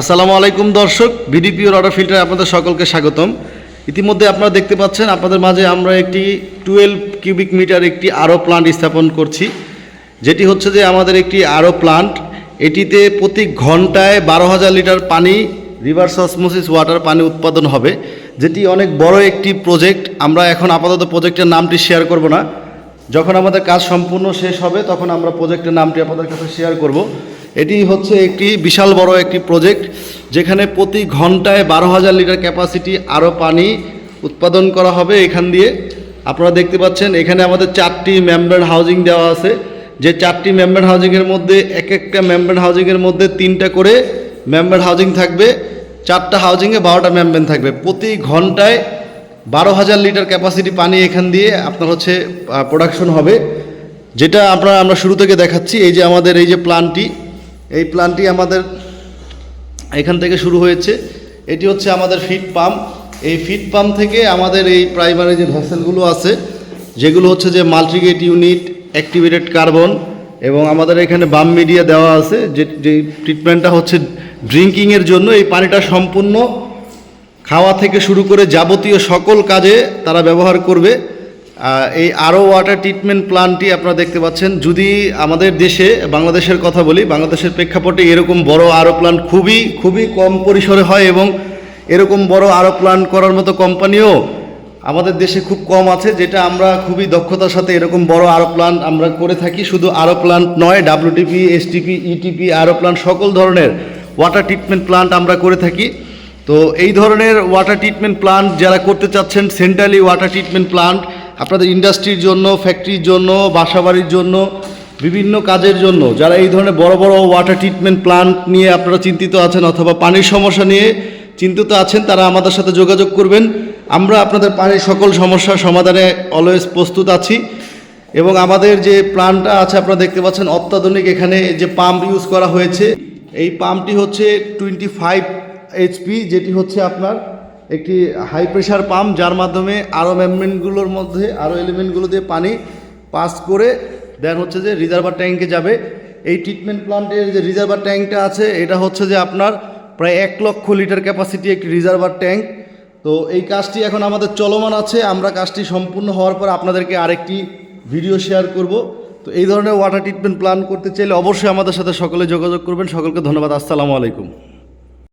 আসসালামু আলাইকুম দর্শক বিডিপিওর অর্ডার ফিল্টার আপনাদের সকলকে স্বাগতম। ইতিমধ্যে আপনারা দেখতে পাচ্ছেন, আপনাদের মাঝে আমরা একটি টুয়েলভ কিউবিক মিটার একটি আরও প্লান্ট স্থাপন করছি। যেটি হচ্ছে যে আমাদের একটি আরও প্লান্ট এটিতে প্রতি ঘন্টায় বারো হাজার লিটার পানি রিভার্স অসমোসিস ওয়াটার পানি উৎপাদন হবে। যেটি অনেক বড় একটি প্রজেক্ট আমরা এখন আপাতত প্রজেক্টের নামটি শেয়ার করব না। যখন আমাদের কাজ সম্পূর্ণ শেষ হবে, তখন আমরা প্রজেক্টের নামটি আপনাদের কাছে শেয়ার করব। এটি হচ্ছে একটি বিশাল বড় একটি প্রজেক্ট যেখানে প্রতি ঘন্টায় বারো হাজার লিটার ক্যাপাসিটি আরও পানি উৎপাদন করা হবে এখান দিয়ে। আপনারা দেখতে পাচ্ছেন, এখানে আমাদের চারটি মেম্বার হাউজিং দেওয়া আছে। যে চারটি মেম্বার হাউজিংয়ের মধ্যে এক একটা মেম্বার হাউজিংয়ের মধ্যে তিনটা করে মেম্বার হাউজিং থাকবে। চারটা হাউজিংয়ে বারোটা মেম্বার থাকবে। প্রতি ঘন্টায় বারো হাজার লিটার ক্যাপাসিটি পানি এখান দিয়ে আপনার হচ্ছে প্রোডাকশন হবে। যেটা আপনারা আমরা শুরু থেকে দেখাচ্ছি, এই যে আমাদের, এই যে প্ল্যানটি এই প্ল্যানটি আমাদের এখান থেকে শুরু হয়েছে। এটি হচ্ছে আমাদের ফিট পাম্প এই ফিট পাম্প থেকে আমাদের এই প্রাইমারি যে ভেসেলগুলো আছে, যেগুলো হচ্ছে যে মাল্টিগেট ইউনিট অ্যাক্টিভেটেড কার্বন এবং আমাদের এখানে বাম মিডিয়া দেওয়া আছে, যে যে ট্রিটমেন্টটা হচ্ছে ড্রিঙ্কিংয়ের জন্য। এই পানিটা সম্পূর্ণ খাওয়া থেকে শুরু করে যাবতীয় সকল কাজে তারা ব্যবহার করবে। এই আরও ওয়াটার ট্রিটমেন্ট প্ল্যান্টটি আপনারা দেখতে পাচ্ছেন। যদি আমাদের দেশে, বাংলাদেশের কথা বলি, বাংলাদেশের প্রেক্ষাপটে এরকম বড় আরও প্ল্যান্ট খুবই খুবই কম পরিসরে হয় এবং এরকম বড় আরও প্ল্যান্ট করার মতো কোম্পানিও আমাদের দেশে খুব কম আছে, যেটা আমরা খুবই দক্ষতার সাথে এরকম বড় আরও প্ল্যান্ট আমরা করে থাকি। শুধু আরও প্ল্যান্ট নয় ডাব্লিউটিপি এসটিপি ইটিপি আরও প্ল্যান্ট সকল ধরনের ওয়াটার ট্রিটমেন্ট প্ল্যান্ট আমরা করে থাকি। তো এই ধরনের ওয়াটার ট্রিটমেন্ট প্লান্ট যারা করতে চাচ্ছেন সেন্ট্রালি ওয়াটার ট্রিটমেন্ট প্লান্ট আপনাদের ইন্ডাস্ট্রির জন্য, ফ্যাক্টরির জন্য, বাসাবাড়ির জন্য, বিভিন্ন কাজের জন্য, যারা এই ধরনের বড় বড় ওয়াটার ট্রিটমেন্ট প্লান্ট নিয়ে আপনারা চিন্তিত আছেন অথবা পানির সমস্যা নিয়ে চিন্তিত আছেন, তারা আমাদের সাথে যোগাযোগ করবেন। আমরা আপনাদের পানির সকল সমস্যার সমাধানে অলওয়েজ প্রস্তুত আছি। এবং আমাদের যে প্ল্যানটা আছে, আপনারা দেখতে পাচ্ছেন অত্যাধুনিক, এখানে যে পাম্প ইউজ করা হয়েছে, এই পাম্পটি হচ্ছে টোয়েন্টি ফাইভ এইচপি যেটি হচ্ছে আপনার একটি হাই প্রেশার পাম্প যার মাধ্যমে আরও মেমমেন্টগুলোর মধ্যে আরও এলিমেন্টগুলো দিয়ে পানি পাস করে দেন হচ্ছে যে রিজার্ভার ট্যাঙ্কে যাবে। এই ট্রিটমেন্ট প্লান্টের যে রিজার্ভার ট্যাঙ্কটা আছে, এটা হচ্ছে যে আপনার প্রায় এক লক্ষ লিটার ক্যাপাসিটি একটি রিজার্ভার ট্যাঙ্ক তো এই কাজটি এখন আমাদের চলমান আছে। আমরা কাজটি সম্পূর্ণ হওয়ার পর আপনাদেরকে আরেকটি ভিডিও শেয়ার করব। তো এই ধরনের ওয়াটার ট্রিটমেন্ট প্ল্যান করতে চাইলে অবশ্যই আমাদের সাথে সকলে যোগাযোগ করবেন। সকলকে ধন্যবাদ। আসসালামু আলাইকুম।